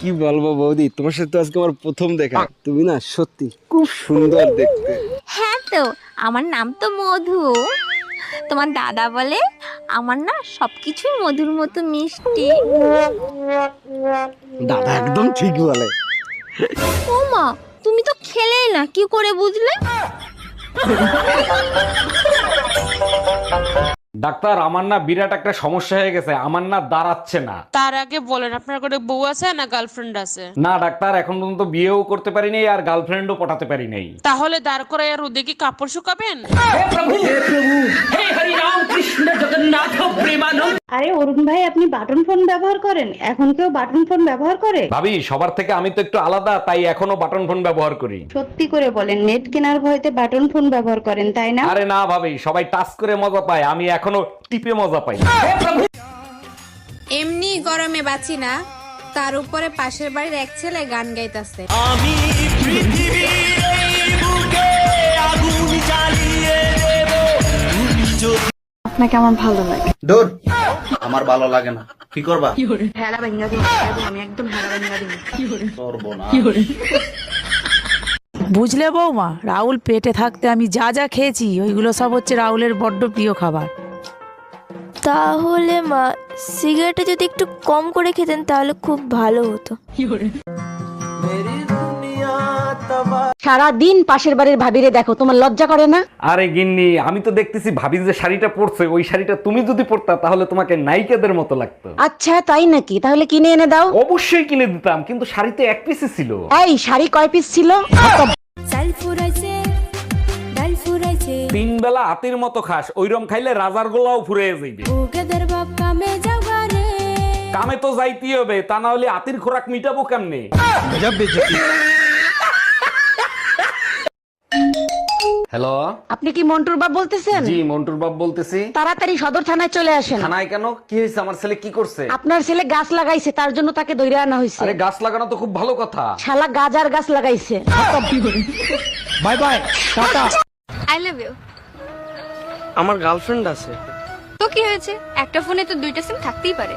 কি বলব বৌদি? তোমার সাথে আজকে আমার প্রথম দেখা। তুমি না সত্যি খুব সুন্দর দেখতে। হ্যাঁ তো আমার নাম তো মধু। তোমার দাদা বলে আমার না সব কিছুই মধুর মতো মিষ্টি। দাদা একদম ঠিক বলে। ও মা তুমি তো খেলেই না কি করে বুঝলে? ডাক্তার আমার না বিরাট একটা সমস্যা হয়ে গেছে আমার না দাঁড়াচ্ছে না। তার আগে বলেন আপনার করে বউ আছে না গার্লফ্রেন্ড আছে? না ডাক্তার এখন পর্যন্ত বিয়েও করতে পারি নাই আর গার্লফ্রেন্ডও পটাতে পারি নাই। তাহলে দাঁড় করে আর রোদে কি কাপড় শুকাবেন? আরে অরুণ ভাই আপনি বাটন ফোন ব্যবহার করেন? এখন কেউ বাটন ফোন ব্যবহার করে? ভাবি সবার থেকে আমি তো একটু আলাদা তাই এখনও বাটন ফোন ব্যবহার করি। সত্যি করে বলেন নেট কেনার ভয়তে বাটন ফোন ব্যবহার করেন তাই না? আরে না ভাবি সবাই টাচ করে মজা পায় আমি এখনও টিপে মজা পাই। এমনি গরমে বাঁচি না তার উপরে পাশের বাড়ির এক ছেলে গান গাইতাছে। আপনাকে আমার ভালো লাগে। দূর। আমার ভালো লাগে না। কি করবা? হেলা ভেঙা দিই আমি একদম হেলা ভেঙা দিই করব না। বুঝলে বৌমা রাহুল পেটে থাকতে আমি যা যা খেয়েছি ওইগুলো সব হচ্ছে রাহুলের বড্ড প্রিয় খাবার। তাহলে মা সিগারেটে যদি একটু কম করে খেতেন তাহলে খুব ভালো হতো। সারা দিন পাশের বাড়ির ভাবিরে দেখো তোমার লজ্জা করে না? আরে গিন্নি আমি তো দেখতেছি ভাবি যে শাড়িটা পরছে ওই শাড়িটা তুমি যদি পরতা তাহলে তোমাকে নায়িকাদের মতো লাগতো। আচ্ছা তাই নাকি? তাহলে কিনে এনে দাও। অবশ্যই কিনে দিতাম কিন্তু শাড়িতে এক পিসে ছিল। এই শাড়ি কয় পিস ছিল? তিন বেলা হাতির মতো খাস ওইরম খাইলে রাজার গোলাও ফুরে যাইবে। কামে যাওয়া রে কামে তো যাইতেই হবে তা না হলে হাতির খোরাক মিটাবো কেমনে? হ্যালো আপনি কি মন্টুর বাপ বলতেছেন? জি মন্টুর বাপ বলতেছি। তাড়াতাড়ি সদর থানায় চলে আসেন। থানায় কেন? কি হয়েছে? আমার ছেলে কি করছে? আপনার ছেলে গাছ লাগাইছে তার জন্য তাকে দৈরে আনা হয়েছে আরে গাছ লাগানো তো খুব ভালো কথা। শালা গাজার গাছ লাগাইছে। Bye bye tata. I love you আমার গার্লফ্রেন্ড আছে। তো কি হয়েছে? একটা ফোনে তো দুইটা সিম থাকতেই পারে।